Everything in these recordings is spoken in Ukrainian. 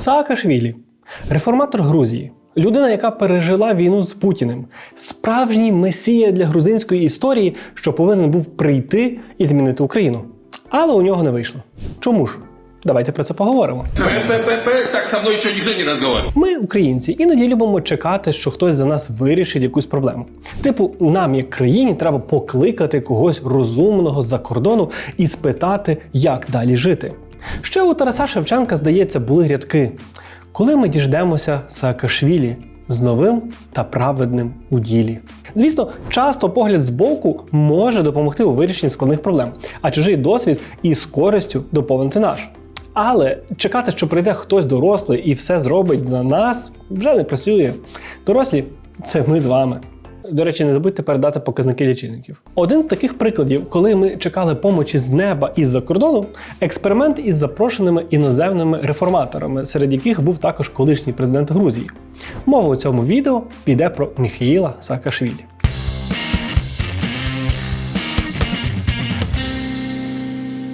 Саакашвілі, реформатор Грузії, людина, яка пережила війну з Путіним, справжній месія для грузинської історії, що повинен був прийти і змінити Україну. Але у нього не вийшло. Чому ж? Давайте про це поговоримо. Так со мной еще никто не разговаривал. Ми, українці, іноді любимо чекати, що хтось за нас вирішить якусь проблему. Типу, нам, як країні, треба покликати когось розумного з-за кордону і спитати, як далі жити. Ще у Тараса Шевченка, здається, були рядки. Коли ми діждемося Саакашвілі з новим та праведним у ділі. Звісно, часто погляд збоку може допомогти у вирішенні складних проблем, а чужий досвід із користю доповнити наш. Але чекати, що прийде хтось дорослий і все зробить за нас, вже не працює. Дорослі це ми з вами. До речі, не забудьте передати показники лічильників. Один з таких прикладів, коли ми чекали помочі з неба і з-за кордону, експеримент із запрошеними іноземними реформаторами, серед яких був також колишній президент Грузії. Мова у цьому відео піде про Міхаїла Саакашвілі.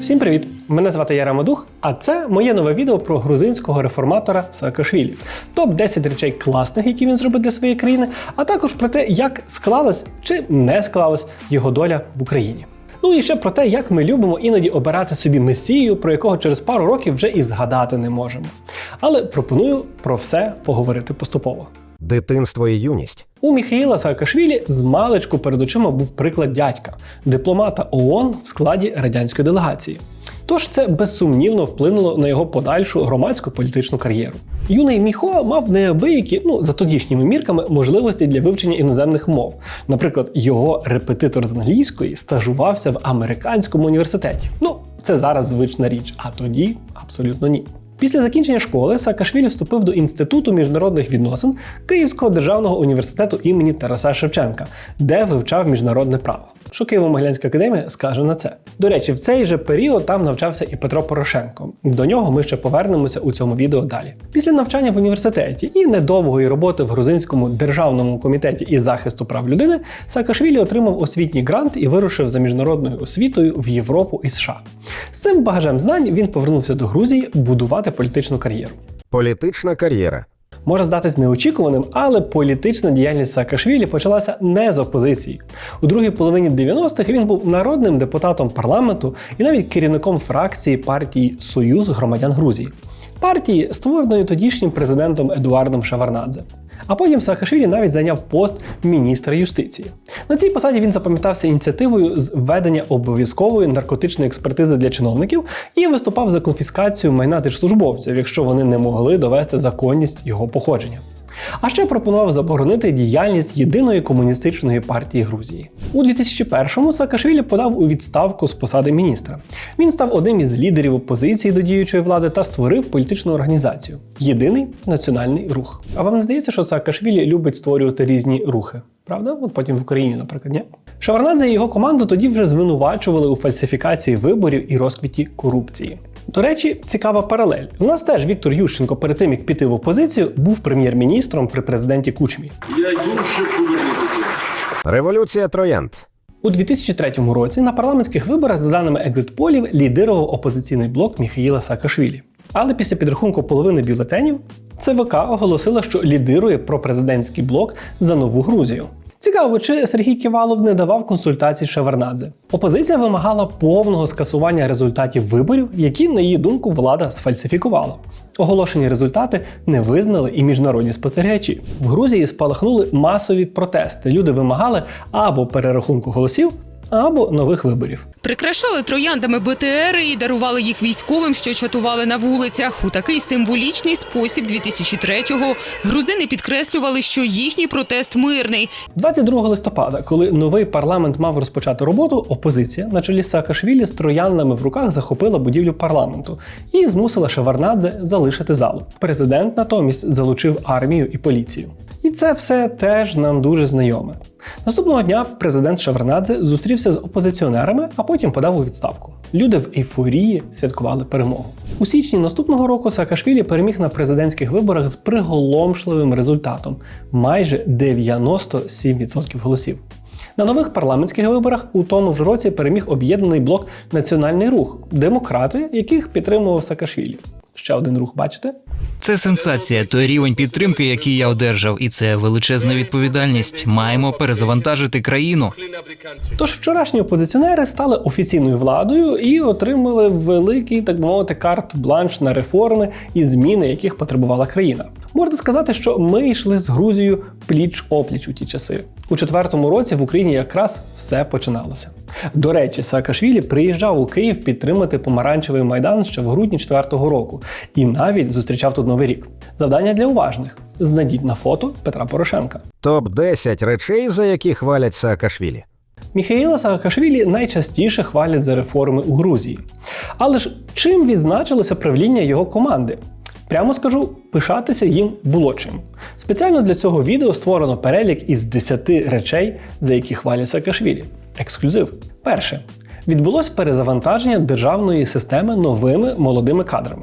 Всім привіт! Мене звати Яра Мадух, а це моє нове відео про грузинського реформатора Саакашвілі. Топ 10 речей класних, які він зробив для своєї країни, а також про те, як склалась чи не склалась його доля в Україні. Ну і ще про те, як ми любимо іноді обирати собі месію, про якого через пару років вже і згадати не можемо. Але пропоную про все поговорити поступово. Дитинство і юність. У Міхаїла Саакашвілі з маличку перед очима був приклад дядька, дипломата ООН в складі радянської делегації. Тож це безсумнівно вплинуло на його подальшу громадську політичну кар'єру. Юний Міхо мав неабиякі, ну за тодішніми мірками, можливості для вивчення іноземних мов. Наприклад, його репетитор з англійської стажувався в американському університеті. Ну, це зараз звична річ, а тоді абсолютно ні. Після закінчення школи Саакашвілі вступив до Інституту міжнародних відносин Київського державного університету імені Тараса Шевченка, де вивчав міжнародне право. Що Києво-Могилянська академія скаже на це. До речі, в цей же період там навчався і Петро Порошенко. До нього ми ще повернемося у цьому відео далі. Після навчання в університеті і недовгої роботи в грузинському державному комітеті із захисту прав людини Саакашвілі отримав освітній грант і вирушив за міжнародною освітою в Європу і США. З цим багажем знань він повернувся до Грузії будувати політичну кар'єру. Політична кар'єра. Може здатись неочікуваним, але політична діяльність Саакашвілі почалася не з опозиції. У другій половині 90-х він був народним депутатом парламенту і навіть керівником фракції партії Союз громадян Грузії, партії, створеної тодішнім президентом Едуардом Шаварнадзе. А потім Саакашвілі навіть зайняв пост міністра юстиції. На цій посаді він запам'ятався ініціативою з введення обов'язкової наркотичної експертизи для чиновників і виступав за конфіскацію майна держслужбовців, якщо вони не могли довести законність його походження. А ще пропонував заборонити діяльність єдиної комуністичної партії Грузії. У 2001-му Саакашвілі подав у відставку з посади міністра. Він став одним із лідерів опозиції до діючої влади та створив політичну організацію Єдиний національний рух. А вам не здається, що Саакашвілі любить створювати різні рухи? Правда? От потім в Україні, наприклад, ні? Шаварнадзе і його команду тоді вже звинувачували у фальсифікації виборів і розквіті корупції. До речі, цікава паралель. У нас теж Віктор Ющенко перед тим, як піти в опозицію, був прем'єр-міністром при президенті Кучмі. Я йду, повернутися. Революція троянд. У 2003 році на парламентських виборах, за даними екзитполів, лідирував опозиційний блок Міхаїла Саакашвілі. Але після підрахунку половини бюлетенів ЦВК оголосила, що лідирує пропрезидентський блок за нову Грузію. Цікаво, чи Сергій Ківалов не давав консультацій Шеварнадзе. Опозиція вимагала повного скасування результатів виборів, які, на її думку, влада сфальсифікувала. Оголошені результати не визнали і міжнародні спостерігачі. В Грузії спалахнули масові протести. Люди вимагали або перерахунку голосів, або нових виборів. Прикрашали трояндами БТРи і дарували їх військовим, що чатували на вулицях. У такий символічний спосіб 2003-го грузини підкреслювали, що їхній протест мирний. 22 листопада, коли новий парламент мав розпочати роботу, опозиція на чолі Саакашвілі з троянами в руках захопила будівлю парламенту і змусила Шеварнадзе залишити залу. Президент натомість залучив армію і поліцію. І це все теж нам дуже знайоме. Наступного дня президент Шеварнадзе зустрівся з опозиціонерами, а потім подав у відставку. Люди в ейфорії святкували перемогу. У січні наступного року Саакашвілі переміг на президентських виборах з приголомшливим результатом майже 97% голосів. На нових парламентських виборах у тому ж році переміг об'єднаний блок Національний рух демократи, яких підтримував Саакашвілі. Ще один рух, бачите? Це сенсація, той рівень підтримки, який я одержав, і це величезна відповідальність. Маємо перезавантажити країну. Тож вчорашні опозиціонери стали офіційною владою і отримали великий, так би мовити, карт-бланш на реформи і зміни, яких потребувала країна. Можна сказати, що ми йшли з Грузією пліч опліч у ті часи. У четвертому році в Україні якраз все починалося. До речі, Саакашвілі приїжджав у Київ підтримати помаранчевий майдан ще в грудні четвертого року і навіть зустрічав тут новий рік. Завдання для уважних: знайдіть на фото Петра Порошенка. Топ 10 речей, за які хвалять Саакашвілі. Міхаїла Саакашвілі найчастіше хвалять за реформи у Грузії. Але ж чим відзначилося правління його команди? Прямо скажу, пишатися їм було чим. Спеціально для цього відео створено перелік із 10 речей, за які хвалять Саакашвілі. Ексклюзив. Перше. Відбулось перезавантаження державної системи новими молодими кадрами.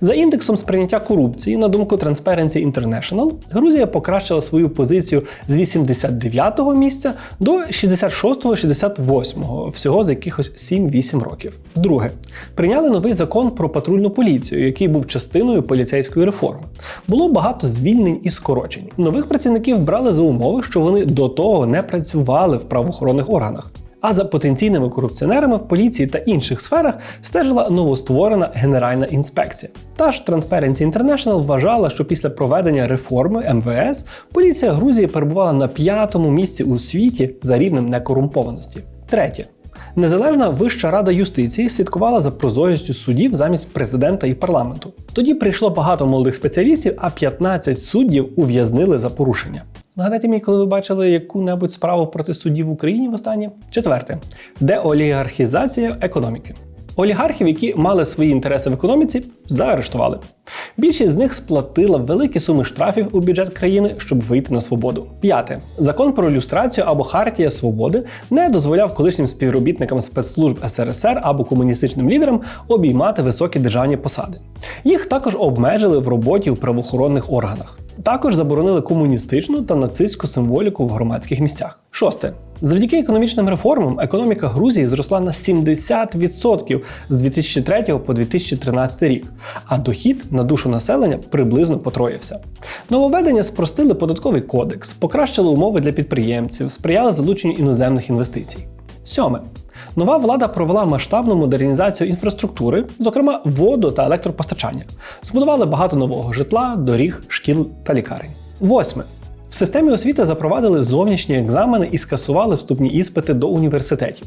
За індексом сприйняття корупції, на думку Transparency International, Грузія покращила свою позицію з 89-го місця до 66-68, всього за якихось 7-8 років. Друге, прийняли новий закон про патрульну поліцію, який був частиною поліцейської реформи. Було багато звільнень і скорочень. Нових працівників брали за умови, що вони до того не працювали в правоохоронних органах. А за потенційними корупціонерами в поліції та інших сферах стежила новостворена Генеральна інспекція. Та ж Transparency International вважала, що після проведення реформи МВС поліція Грузії перебувала на п'ятому місці у світі за рівнем некорумпованості. Третє. Незалежна Вища рада юстиції слідкувала за прозорістю судів замість президента і парламенту. Тоді прийшло багато молодих спеціалістів, а 15 суддів ув'язнили за порушення. Нагадайте мені, коли ви бачили яку-небудь справу проти суддів в Україні востаннє? Четверте, деолігархізація економіки. Олігархів, які мали свої інтереси в економіці, заарештували. Більшість з них сплатила великі суми штрафів у бюджет країни, щоб вийти на свободу. П'яте закон про люстрацію або Хартія свободи не дозволяв колишнім співробітникам спецслужб СРСР або комуністичним лідерам обіймати високі державні посади. Їх також обмежили в роботі у правоохоронних органах. Також заборонили комуністичну та нацистську символіку в громадських місцях. Шосте. Завдяки економічним реформам економіка Грузії зросла на 70% з 2003 по 2013 рік, а дохід на душу населення приблизно потроївся. Нововведення спростили податковий кодекс, покращили умови для підприємців, сприяли залученню іноземних інвестицій. Сьоме. Нова влада провела масштабну модернізацію інфраструктури, зокрема воду та електропостачання. Збудували багато нового житла, доріг, шкіл та лікарень. Восьме. В системі освіти запровадили зовнішні екзамени і скасували вступні іспити до університетів.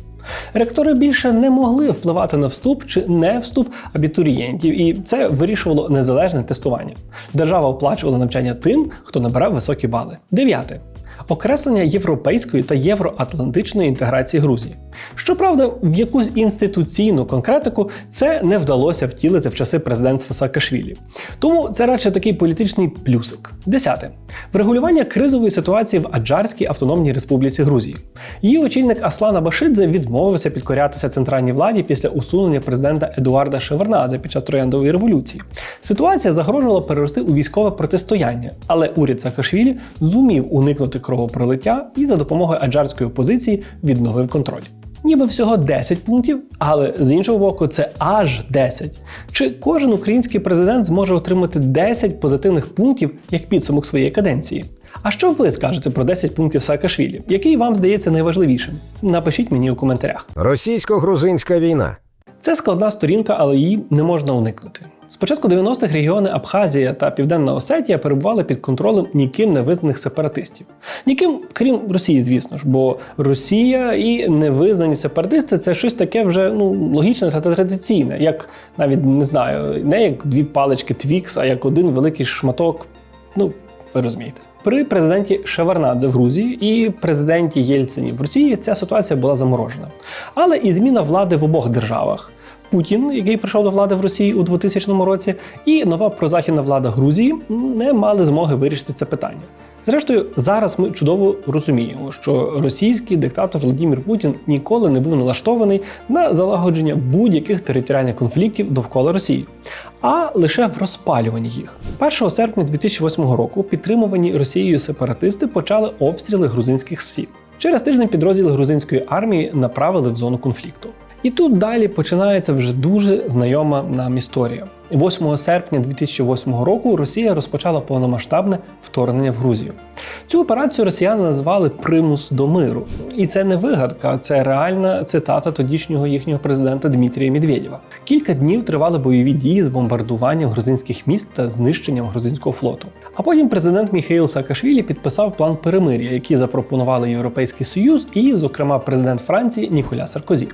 Ректори більше не могли впливати на вступ чи не вступ абітурієнтів, і це вирішувало незалежне тестування. Держава оплачувала навчання тим, хто набирав високі бали. Дев'яте. Окреслення європейської та євроатлантичної інтеграції Грузії. Щоправда, в якусь інституційну конкретику це не вдалося втілити в часи президентства Саакашвілі. Тому це радше такий політичний плюсик. Десяте врегулювання кризової ситуації в Аджарській автономній республіці Грузії. Її очільник Аслан Абашидзе відмовився підкорятися центральній владі після усунення президента Едуарда Шевернадзе під час трояндової революції. Ситуація загрожувала перерости у військове протистояння, але уряд Саакашвілі зумів уникнути кровопролиття і за допомогою аджарської опозиції відновив контроль. Ніби всього 10 пунктів, але з іншого боку, це аж 10. Чи кожен український президент зможе отримати 10 позитивних пунктів як підсумок своєї каденції? А що ви скажете про 10 пунктів Саакашвілі? Який вам здається найважливішим? Напишіть мені у коментарях. Російсько-грузинська війна. Це складна сторінка, але її не можна уникнути. Спочатку 90-х регіони Абхазія та Південна Осетія перебували під контролем ніким не визнаних сепаратистів. Ніким, крім Росії, звісно ж, бо Росія і невизнані сепаратисти це щось таке вже ну логічне та традиційне, як навіть не знаю, не як дві палички Твікс, а як один великий шматок. Ну, ви розумієте. При президенті Шеварнадзе в Грузії і президенті Єльцині в Росії ця ситуація була заморожена. Але і зміна влади в обох державах. Путін, який прийшов до влади в Росії у 2000 році, і нова прозахідна влада Грузії не мали змоги вирішити це питання. Зрештою, зараз ми чудово розуміємо, що російський диктатор Владимир Путін ніколи не був налаштований на залагодження будь-яких територіальних конфліктів довкола Росії, а лише в розпалюванні їх. 1 серпня 2008 року підтримувані Росією сепаратисти почали обстріли грузинських сіл. Через тиждень підрозділи грузинської армії направили в зону конфлікту. І тут далі починається вже дуже знайома нам історія. 8 серпня 2008 року Росія розпочала повномасштабне вторгнення в Грузію. Цю операцію росіяни називали примус до миру. І це не вигадка, це реальна цитата тодішнього їхнього президента Дмитрія Медведєва. Кілька днів тривали бойові дії з бомбардуванням грузинських міст та знищенням грузинського флоту. А потім президент Міхаїл Саакашвілі підписав план перемир'я, який запропонували Європейський Союз і, зокрема, президент Франції Ніколя Саркозі.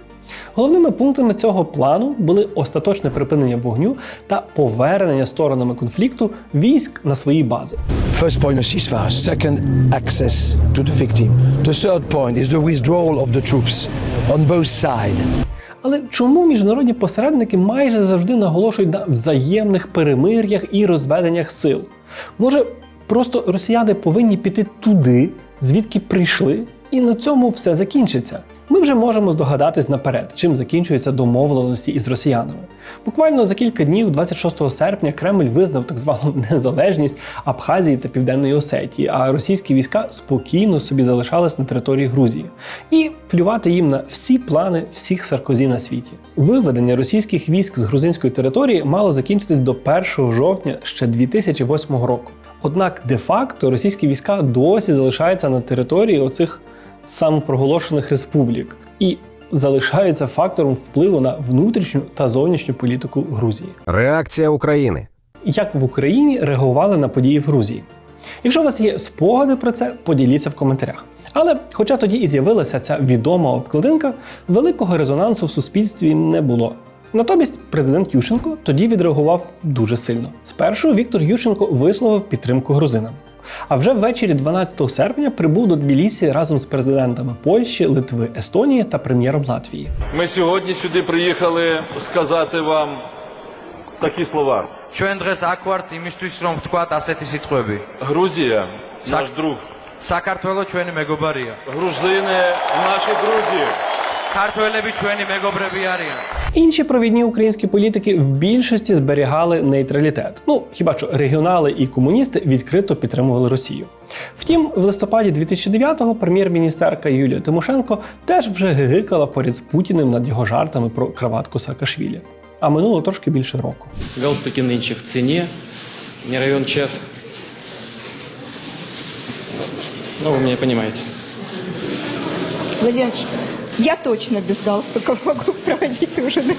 Головними пунктами цього плану були остаточне припинення вогню та повернення сторонами конфлікту військ на свої бази. First point, a ceasefire. Second, access to the victim. The third point is the withdrawal of the troops on both sides. Але чому міжнародні посередники майже завжди наголошують на взаємних перемир'ях і розведеннях сил? Може, просто росіяни повинні піти туди, звідки прийшли, і на цьому все закінчиться? Ми вже можемо здогадатись наперед, чим закінчуються домовленості із росіянами. Буквально за кілька днів, 26 серпня, Кремль визнав так звану незалежність Абхазії та Південної Осетії, а російські війська спокійно собі залишались на території Грузії. І плювати їм на всі плани всіх Саркозі на світі. Виведення російських військ з грузинської території мало закінчитись до 1 жовтня ще 2008 року. Однак де-факто російські війська досі залишаються на території оцих самопроголошених республік і залишаються фактором впливу на внутрішню та зовнішню політику Грузії. Реакція України. Як в Україні реагували на події в Грузії? Якщо у вас є спогади про це, поділіться в коментарях. Але, хоча тоді і з'явилася ця відома обкладинка, великого резонансу в суспільстві не було. Натомість президент Ющенко тоді відреагував дуже сильно. Спершу Віктор Ющенко висловив підтримку грузинам. А вже ввечері 12 серпня прибув до Тбілісі разом з президентами Польщі, Литви, Естонії та прем'єром Латвії. Ми сьогодні сюди приїхали сказати вам такі слова. Чоендрес акварт і міштуйстром вткват асеті. Грузія, наш друг. Сакартвело чоєни мегобарія. Грузини, наші друзі ქართველები ჩვენი მეგობრები არიან. Інші провідні українські політики в більшості зберігали нейтралітет. Ну хіба що регіонали і комуністи відкрито підтримували Росію. Втім, в листопаді 2009-го прем'єр-міністерка Юлія Тимошенко теж вже гигикала поряд з Путіним над його жартами про краватку Саакашвілі. А минуло трошки більше року. Галстуки нынче в цене, не район час. Ну, вы меня понимаете. Владимирович, я точно без галстука могу проводить ужины.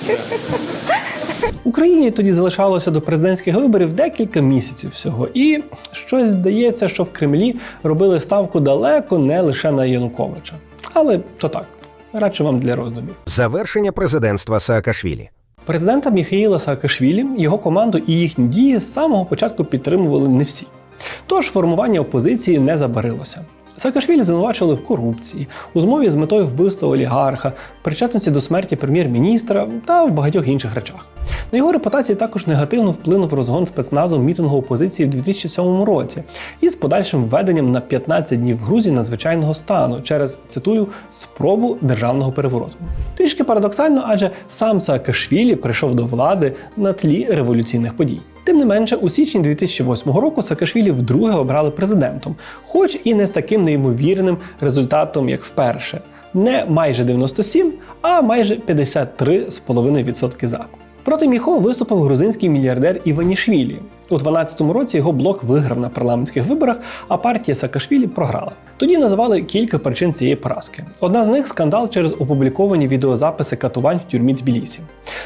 Україні тоді залишалося до президентських виборів декілька місяців всього, і щось здається, що в Кремлі робили ставку далеко не лише на Януковича. Але то так, радше вам для роздумів. Завершення президентства Саакашвілі. Президента Міхаїла Саакашвілі, його команду і їхні дії з самого початку підтримували не всі. Тож формування опозиції не забарилося. Саакашвілі звинувачували в корупції, у змові з метою вбивства олігарха, причетності до смерті прем'єр-міністра та в багатьох інших речах. На його репутацію також негативно вплинув розгон спецназу мітингу опозиції в 2007 році із подальшим введенням на 15 днів в Грузії надзвичайного стану через цитую спробу державного перевороту. Трішки парадоксально, адже сам Саакашвілі прийшов до влади на тлі революційних подій. Тим не менше, у січні 2008 року Саакашвілі вдруге обрали президентом, хоч і не з таким неймовірним результатом, як вперше. Не майже 97, а майже 53,5% за. Проти Міхо виступив грузинський мільярдер Іванішвілі. У 12-му році його блок виграв на парламентських виборах, а партія Саакашвілі програла. Тоді називали кілька причин цієї поразки. Одна з них скандал через опубліковані відеозаписи катувань в тюрмі Тбілісі.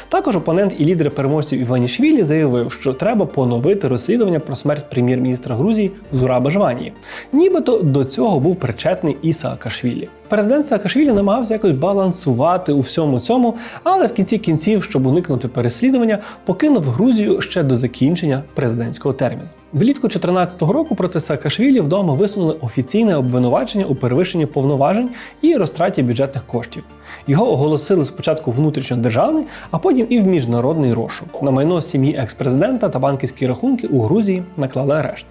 Також опонент і лідер переможців Іванішвілі заявив, що треба поновити розслідування про смерть прем'єр-міністра Грузії Зураба Жванії. Нібито до цього був причетний і Саакашвілі. Президент Саакашвілі намагався якось балансувати у всьому цьому, але в кінці кінців, щоб уникнути переслідування, покинув Грузію ще до закінчення президентського терміну. Влітку 2014 року проти Саакашвілі вдома висунули офіційне обвинувачення у перевищенні повноважень і розтраті бюджетних коштів. Його оголосили спочатку внутрішньодержавний, а потім і в міжнародний розшук. На майно сім'ї екс-президента та банківські рахунки у Грузії наклали арешт.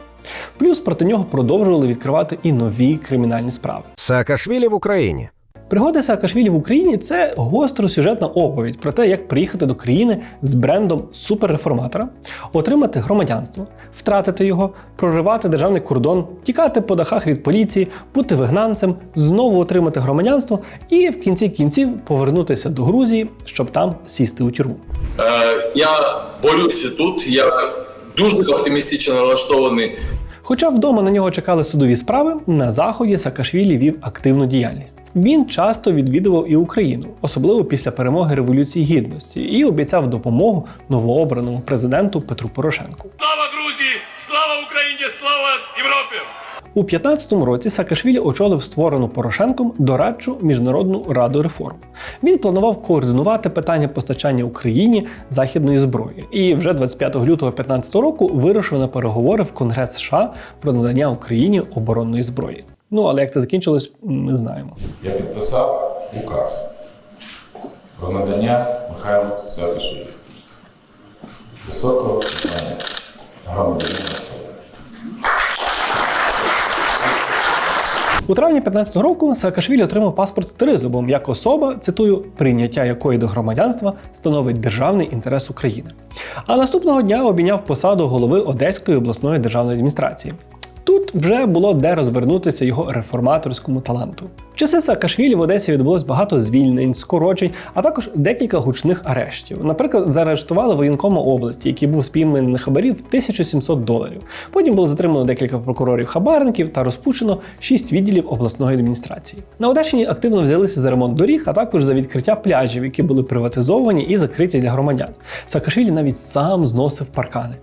Плюс проти нього продовжували відкривати і нові кримінальні справи. Саакашвілі в Україні. Пригоди Саакашвілі в Україні це гостросюжетна оповідь про те, як приїхати до країни з брендом суперреформатора, отримати громадянство, втратити його, проривати державний кордон, тікати по дахах від поліції, бути вигнанцем, знову отримати громадянство і в кінці кінців повернутися до Грузії, щоб там сісти у тюрму. Е, Я борюся тут, я дуже оптимістично налаштований. Хоча вдома на нього чекали судові справи, на заході Саакашвілі вів активну діяльність. Він часто відвідував і Україну, особливо після перемоги Революції Гідності, і обіцяв допомогу новообраному президенту Петру Порошенку. Слава Грузії, Слава Україні, Слава Европе! У 15-му році Саакашвілі очолив створену Порошенком дорадчу міжнародну раду реформ. Він планував координувати питання постачання Україні західної зброї, і вже 25 лютого 15 року вирушив на переговори в Конгрес США про надання Україні оборонної зброї. Ну але як це закінчилось, ми знаємо. Я підписав указ про надання Михайлу Саакашвілі високого громадянина. У травні 15 року Саакашвілі отримав паспорт з тризубом як особа, цитую, прийняття якої до громадянства становить державний інтерес України. А наступного дня обійняв посаду голови Одеської обласної державної адміністрації. Тут вже було де розвернутися його реформаторському таланту. В часи Саакашвілі в Одесі відбулось багато звільнень, скорочень, а також декілька гучних арештів. Наприклад, заарештували воєнкома області, який був спійманий на хабарі в 1700 доларів. Потім було затримано декілька прокурорів-хабарників та розпущено шість відділів обласної адміністрації. На Одещині активно взялися за ремонт доріг, а також за відкриття пляжів, які були приватизовані і закриті для громадян. Саакашвілі навіть сам зносив паркани.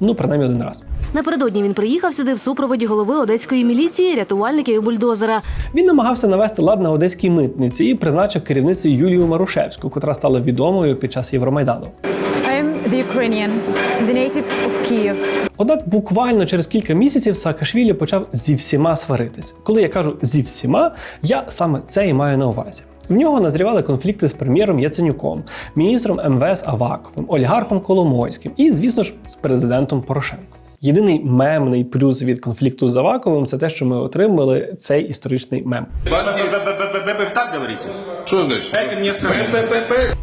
Ну, принаймні один раз. Напередодні він приїхав сюди в супроводі голови одеської міліції, рятувальників і бульдозера. Він намагався навести лад на одеській митниці і призначив керівницею Юлію Марушевську, котра стала відомою під час Євромайдану. I'm the Ukrainian, the native of Kyiv. Однак буквально через кілька місяців Саакашвілі почав зі всіма сваритись. Коли я кажу зі всіма, я саме це і маю на увазі. В нього назрівали конфлікти з прем'єром Яценюком, міністром МВС Аваковим, олігархом Коломойським і, звісно ж, з президентом Порошенком. Єдиний мемний плюс від конфлікту з Аваковим це те, що ми отримали цей історичний мем. Так говорите? Что значит? Дайте мне сказать.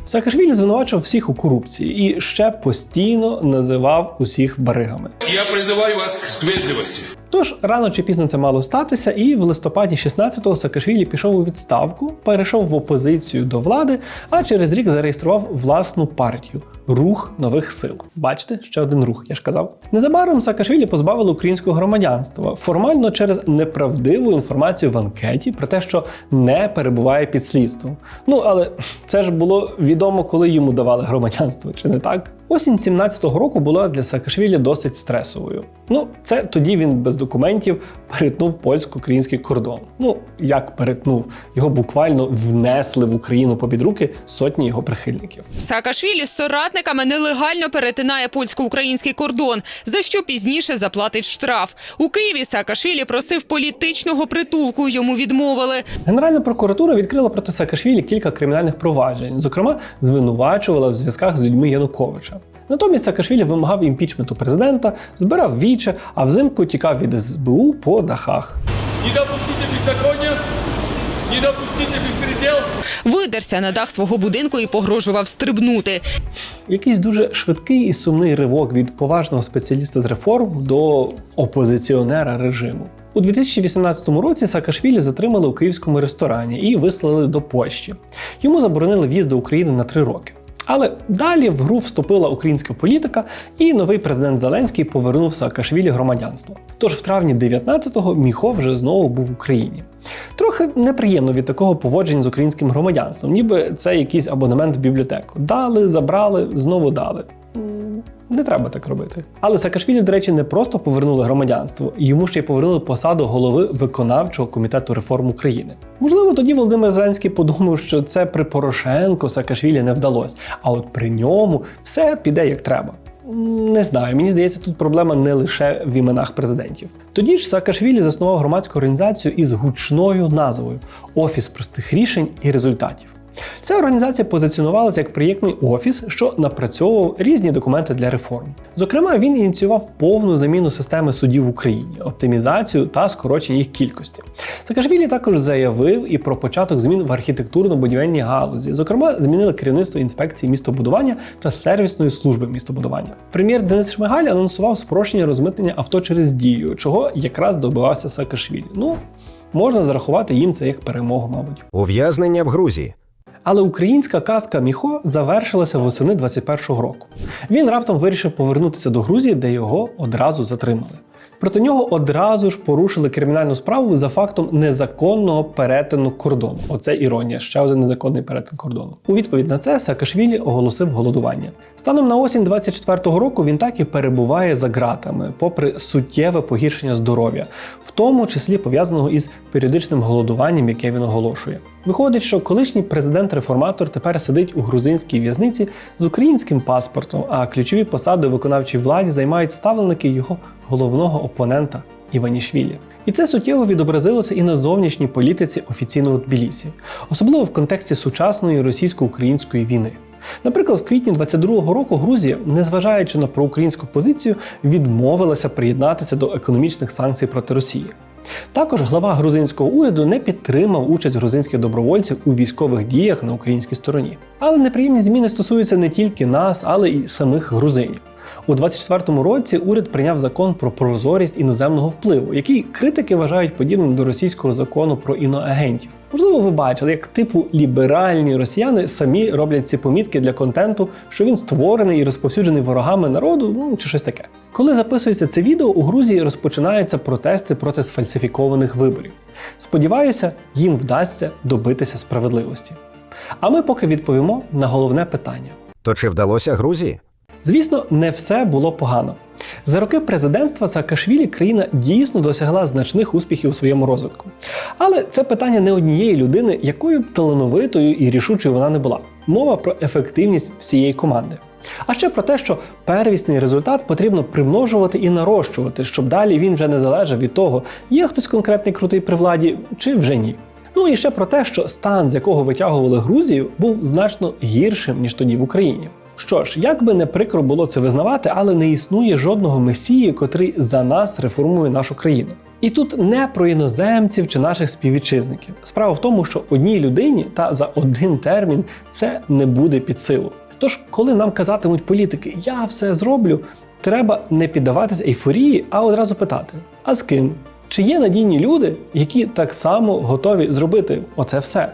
Саакашвілі звинувачував всіх у корупції і ще постійно називав усіх баригами. Я призываю вас к вежливости. Тож рано чи пізно це мало статися, і в листопаді 16-го Саакашвілі пішов у відставку, перейшов в опозицію до влади, а через рік зареєстрував власну партію Рух нових сил. Бачите, ще один рух, я ж казав. Незабаром Саакашвілі позбавили українського громадянства формально через неправдиву інформацію в анкеті про те, що не перебуває під слідством. Ну але це ж було відомо, коли йому давали громадянство, чи не так? Осінь 17-го року була для Саакашвілі досить стресовою. Ну, це тоді він без документів перетнув польсько-український кордон. Ну, як перетнув, його буквально внесли в Україну попід руки сотні його прихильників. Саакашвілі з соратниками нелегально перетинає польсько-український кордон, за що пізніше заплатить штраф. У Києві Саакашвілі просив політичного притулку. Йому відмовили. Генеральна прокуратура відкрила проти Саакашвілі кілька кримінальних проваджень, зокрема, звинувачувала в зв'язках з людьми Януковича. Натомість Саакашвілі вимагав імпічменту президента, збирав віче, а взимку тікав від СБУ по дахах. Не допустите беззакония, не допустите беспредел. Видерся на дах свого будинку і погрожував стрибнути. Якийсь дуже швидкий і сумний ривок від поважного спеціаліста з реформ до опозиціонера режиму. У 2018 році Саакашвілі затримали у київському ресторані і вислали до Польщі. Йому заборонили в'їзд до України на три роки. Але далі в гру вступила українська політика, і новий президент Зеленський повернув Саакашвілі громадянство. Тож в травні 19-го Міхо вже знову був в Україні. Трохи неприємно від такого поводження з українським громадянством, ніби це якийсь абонемент в бібліотеку. Дали, забрали, знову дали. Не треба так робити. Але Саакашвілі, до речі, не просто повернули громадянство, йому ще й повернули посаду голови виконавчого комітету реформ України. Можливо, тоді Володимир Зеленський подумав, що це при Порошенко Саакашвілі не вдалося, а от при ньому все піде як треба. Не знаю, мені здається, тут проблема не лише в іменах президентів. Тоді ж Саакашвілі заснував громадську організацію із гучною назвою Офіс простих рішень і результатів. Ця організація позиціонувалася як проєктний офіс, що напрацьовував різні документи для реформ. Зокрема, він ініціював повну заміну системи судів в Україні, оптимізацію та скорочення їх кількості. Саакашвілі також заявив і про початок змін в архітектурно-будівельній галузі. Зокрема, змінили керівництво інспекції містобудування та сервісної служби містобудування. Прем'єр Денис Шмигаль анонсував спрощення розмитнення авто через дію, чого якраз добивався Саакашвілі. Ну, можна зарахувати їм це як перемогу, мабуть. Ув'язнення в Грузії. Але українська казка Міхо завершилася восени 21-го року. Він раптом вирішив повернутися до Грузії, де його одразу затримали. Проти нього одразу ж порушили кримінальну справу за фактом незаконного перетину кордону. Оце іронія, ще один незаконний перетин кордону. У відповідь на це Саакашвілі оголосив голодування. Станом на осінь 24-го року він так і перебуває за ґратами, попри суттєве погіршення здоров'я, в тому числі пов'язаного із періодичним голодуванням, яке він оголошує. Виходить, що колишній президент-реформатор тепер сидить у грузинській в'язниці з українським паспортом, а ключові посади виконавчій владі займають ставленики його головного опонента Іванішвілі. І це суттєво відобразилося і на зовнішній політиці офіційного Тбілісі, особливо в контексті сучасної російсько-української війни. Наприклад, в квітні 22-го року Грузія, незважаючи на проукраїнську позицію, відмовилася приєднатися до економічних санкцій проти Росії. Також глава грузинського уряду не підтримав участь грузинських добровольців у військових діях на українській стороні. Але неприємні зміни стосуються не тільки нас, але й самих грузинів. У 24-му році уряд прийняв закон про прозорість іноземного впливу, який критики вважають подібним до російського закону про іноагентів. Можливо, ви бачили, як типу ліберальні росіяни самі роблять ці помітки для контенту, що він створений і розповсюджений ворогами народу, ну чи щось таке. Коли записується це відео, у Грузії розпочинаються протести проти сфальсифікованих виборів. Сподіваюся, їм вдасться добитися справедливості. А ми поки відповімо на головне питання. То чи вдалося Грузії? Звісно, не все було погано. За роки президентства Саакашвілі країна дійсно досягла значних успіхів у своєму розвитку. Але це питання не однієї людини, якою б талановитою і рішучою вона не була. Мова про ефективність всієї команди. А ще про те, що первісний результат потрібно примножувати і нарощувати, щоб далі він вже не залежав від того, є хтось конкретний крутий при владі чи вже ні. Ну і ще про те, що стан, з якого витягували Грузію, був значно гіршим ніж тоді в Україні. Що ж, як би не прикро було це визнавати, але не існує жодного месії, котрий за нас реформує нашу країну. І тут не про іноземців чи наших співвітчизників. Справа в тому, що одній людині та за один термін це не буде під силу. Тож, коли нам казатимуть політики, я все зроблю, треба не піддаватись ейфорії, а одразу питати: а з ким? Чи є надійні люди, які так само готові зробити оце все?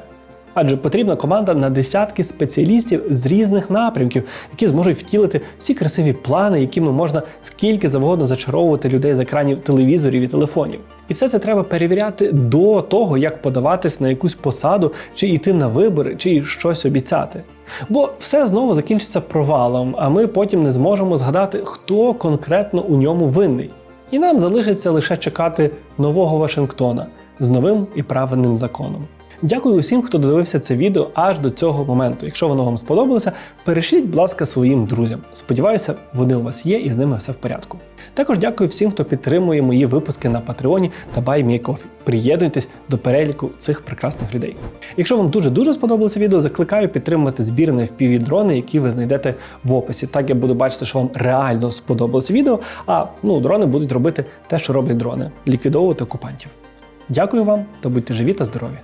Адже потрібна команда на десятки спеціалістів з різних напрямків, які зможуть втілити всі красиві плани, якими можна скільки завгодно зачаровувати людей з екранів телевізорів і телефонів. І все це треба перевіряти до того, як подаватись на якусь посаду, чи йти на вибори, чи щось обіцяти. Бо все знову закінчиться провалом, а ми потім не зможемо згадати, хто конкретно у ньому винний. І нам залишиться лише чекати нового Вашингтона з новим і правильним законом. Дякую усім, хто додивився це відео аж до цього моменту. Якщо воно вам сподобалося, перешліть, будь ласка, своїм друзям. Сподіваюся, вони у вас є і з ними все в порядку. Також дякую всім, хто підтримує мої випуски на Патреоні та BuyMeACoffee. Приєднуйтесь до переліку цих прекрасних людей. Якщо вам дуже дуже сподобалося відео, закликаю підтримувати збір на fpv дрони, які ви знайдете в описі. Так я буду бачити, що вам реально сподобалося відео. А ну дрони будуть робити те, що роблять дрони ліквідовувати окупантів. Дякую вам та будьте живі та здорові!